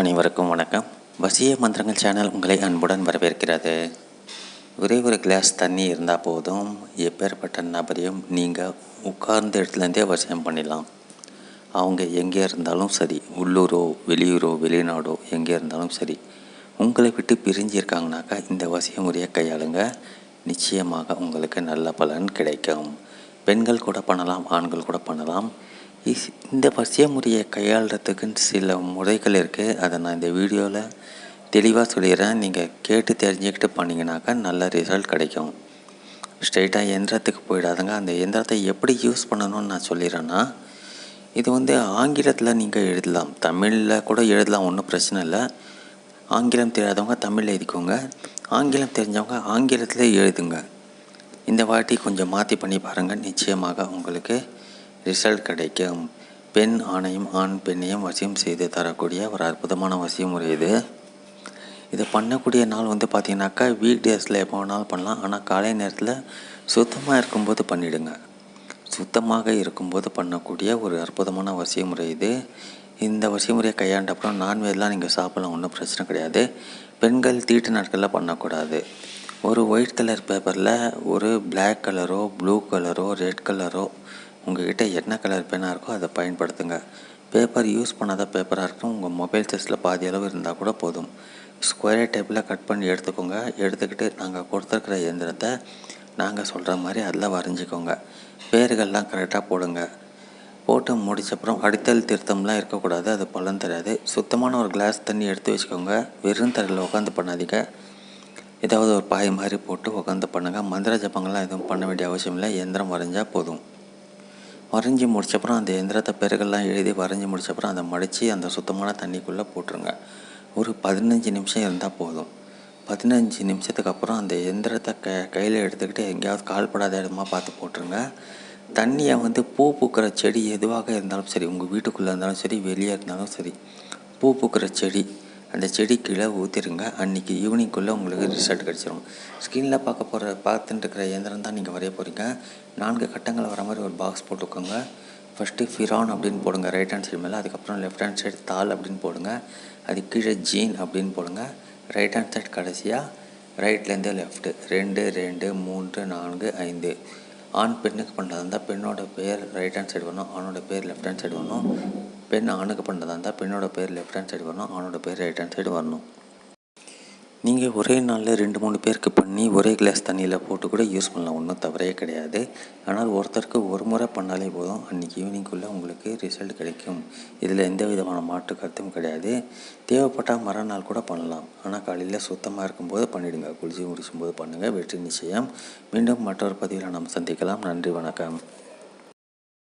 அனைவருக்கும் வணக்கம். வசிய மந்திரங்கள் சேனல் உங்களை அன்புடன் வரவேற்கிறது. ஒரே ஒரு கிளாஸ் தண்ணி இருந்தால் போதும். எப்பேற்பட்ட நபரையும் நீங்கள் உட்கார்ந்த இடத்துலேருந்தே வசியம் பண்ணிடலாம். அவங்க எங்கே இருந்தாலும் சரி உள்ளூரோ வெளியூரோ வெளிநாடோ எங்கே இருந்தாலும் சரி உங்களை விட்டு பிரிஞ்சு இருக்காங்கனாக்கா இந்த வசிய முறையை கையாளுங்க. நிச்சயமாக உங்களுக்கு நல்ல பலன் கிடைக்கும். பெண்கள் கூட பண்ணலாம் ஆண்கள் கூட பண்ணலாம். இந்த பசிய முறையை கையாளுறதுக்குன்னு சில முறைகள் இருக்குது அதை நான் இந்த வீடியோவில் தெளிவாக சொல்லிடுறேன் நீங்கள் கேட்டு தெரிஞ்சுக்கிட்டு பண்ணிங்கனாக்கா நல்ல ரிசல்ட் கிடைக்கும். ஸ்ட்ரெயிட்டாக எந்திரத்துக்கு போயிடாதுங்க. அந்த எந்திரத்தை எப்படி யூஸ் பண்ணணும்னு நான் சொல்லிடுறேன்னா இது வந்து ஆங்கிலத்தில் நீங்கள் எழுதலாம். தமிழில் கூட எழுதலாம் ஒன்றும் பிரச்சனை இல்லை. ஆங்கிலம் தெரியாதவங்க தமிழில் எழுதிக்கோங்க. ஆங்கிலம் தெரிஞ்சவங்க ஆங்கிலத்தில் எழுதுங்க. இந்த வாட்டி கொஞ்சம் மாற்றி பண்ணி பாருங்கள் நிச்சயமாக உங்களுக்கு ரிசல்ட் கிடைக்கும். பெண் ஆணையும் ஆண் பெண்ணையும் வசியம் செய்து தரக்கூடிய ஒரு அற்புதமான வசிய முறை இது. இதை பண்ணக்கூடிய நாள் வந்து பார்த்தீங்கன்னாக்கா வீக் டேஸில் எப்போ வேணாலும் பண்ணலாம். ஆனால் காலை நேரத்தில் சுத்தமாக இருக்கும்போது பண்ணிவிடுங்க சுத்தமாக இருக்கும்போது பண்ணக்கூடிய ஒரு அற்புதமான வசிய முறை இது. இந்த வசிய முறையை கையாண்ட அப்புறம் நான்வெஜ்லாம் நீங்கள் சாப்பிடலாம். ஒன்றும் பிரச்சனை கிடையாது. பெண்கள் தீட்டு நாட்களில் பண்ணக்கூடாது. ஒரு ஒயிட் கலர் பேப்பரில் ஒரு பிளாக் கலரோ ப்ளூ கலரோ ரெட் கலரோ உங்ககிட்ட என்ன கலர் பேனாக இருக்கோ அதை பயன்படுத்துங்க. பேப்பர் யூஸ் பண்ணாத பேப்பராக இருக்கும் உங்கள் மொபைல் சைஸில் பாதி அளவு இருந்தால் கூட போதும். ஸ்கொயர் டைப்பில் கட் பண்ணி எடுத்துக்கோங்க. எடுத்துக்கிட்டு நாங்கள் கொடுத்துருக்குற இயந்திரத்தை நாங்கள் சொல்கிற மாதிரி அதில் வரைஞ்சிக்கோங்க. பேர்கள்லாம் கரெக்டாக போடுங்க. போட்டு முடிச்சப்புறம் அடித்தல் திருத்தம்லாம் இருக்கக்கூடாது அது பலன் தராது. சுத்தமான ஒரு கிளாஸ் தண்ணி எடுத்து வச்சுக்கோங்க. வெறும் தரையில் உட்காந்து பண்ணாதீங்க. ஏதாவது ஒரு பாய் மாதிரி போட்டு உட்காந்து பண்ணுங்கள் மந்திர ஜப்பங்கள்லாம் எதுவும் பண்ண வேண்டிய அவசியம் இல்லை. எந்திரம் வரைஞ்சால் போதும். வரைஞ்சி முடிச்சப்புறம் அந்த எந்திரத்தை பெருகெல்லாம் எழுதி வரைஞ்சி முடிச்சப்புறம் அதை மடித்து அந்த சுத்தமான தண்ணிக்குள்ளே போட்டுருங்க. ஒரு பதினஞ்சு நிமிஷம் இருந்தால் போதும். பதினஞ்சு நிமிஷத்துக்கு அப்புறம் அந்த எந்திரத்தை க கையில் எடுத்துக்கிட்டு எங்கேயாவது கால்படாத இடமா பார்த்து போட்டுருங்க. தண்ணியை வந்து பூ பூக்கிற செடி எதுவாக இருந்தாலும் சரி உங்கள் வீட்டுக்குள்ளே இருந்தாலும் சரி வெளியே இருந்தாலும் சரி பூ பூக்கிற செடி அந்த செடி கீழே ஊற்றிருங்க அன்றைக்கி ஈவினிங்குள்ளே உங்களுக்கு ரிசல்ட் கிடச்சிரும். ஸ்க்ரீனில் பார்க்க போகிற பார்த்துட்டு இருக்கிற இயந்திரம் தான் நீங்கள் வரைய போகிறீங்க நான்கு கட்டங்கள் வர மாதிரி ஒரு பாக்ஸ் போட்டுக்கோங்க. ஃபஸ்ட்டு ஃபிரான் அப்படின்னு போடுங்க. ரைட் ஹேண்ட் சைடு மேலே அதுக்கப்புறம் லெஃப்ட் ஹேண்ட் சைடு தால் அப்படின்னு போடுங்க. அது கீழே ஜீன் அப்படின்னு போடுங்க. ரைட் ஹேண்ட் சைடு கடைசியாக ரைட்லேருந்து லெஃப்ட்டு ரெண்டு ரெண்டு மூன்று நான்கு ஐந்து. ஆண் பெண்ணுக்கு பண்ணுறதா இருந்தால் பெண்ணோட பேர் ரைட் ஹேண்ட் சைடு வரணும். ஆணோட பேர் லெஃப்ட் ஹேண்ட் சைடு வரணும். பெண் ஆணுக்கு பண்ணுறதா இருந்தால் பெண்ணோட பேர் லெஃப்ட் ஹேண்ட் சைடு வரணும் ஆணோட பேர் ரைட் ஹேண்ட் சைடு வரணும். நீங்கள் ஒரே நாளில் ரெண்டு மூணு பேருக்கு பண்ணி ஒரே கிளாஸ் தண்ணியில் போட்டு கூட யூஸ் பண்ணலாம். ஒன்றும் தவறே கிடையாது. ஆனால் ஒருத்தருக்கு ஒரு முறை பண்ணாலே போதும். அன்றைக்கி ஈவினிங்குள்ளே உங்களுக்கு ரிசல்ட் கிடைக்கும். இதில் எந்த விதமான மாற்று கருத்தும் கிடையாது. தேவைப்பட்டால் மறுநாள் கூட பண்ணலாம். ஆனால் காலையில் சுத்தமாக இருக்கும்போது பண்ணிவிடுங்க குளிச்சு முடிச்சும்போது பண்ணுங்கள் வெற்றி நிச்சயம். மீண்டும் மற்றொரு பதிவில் நாம் சந்திக்கலாம். நன்றி வணக்கம்.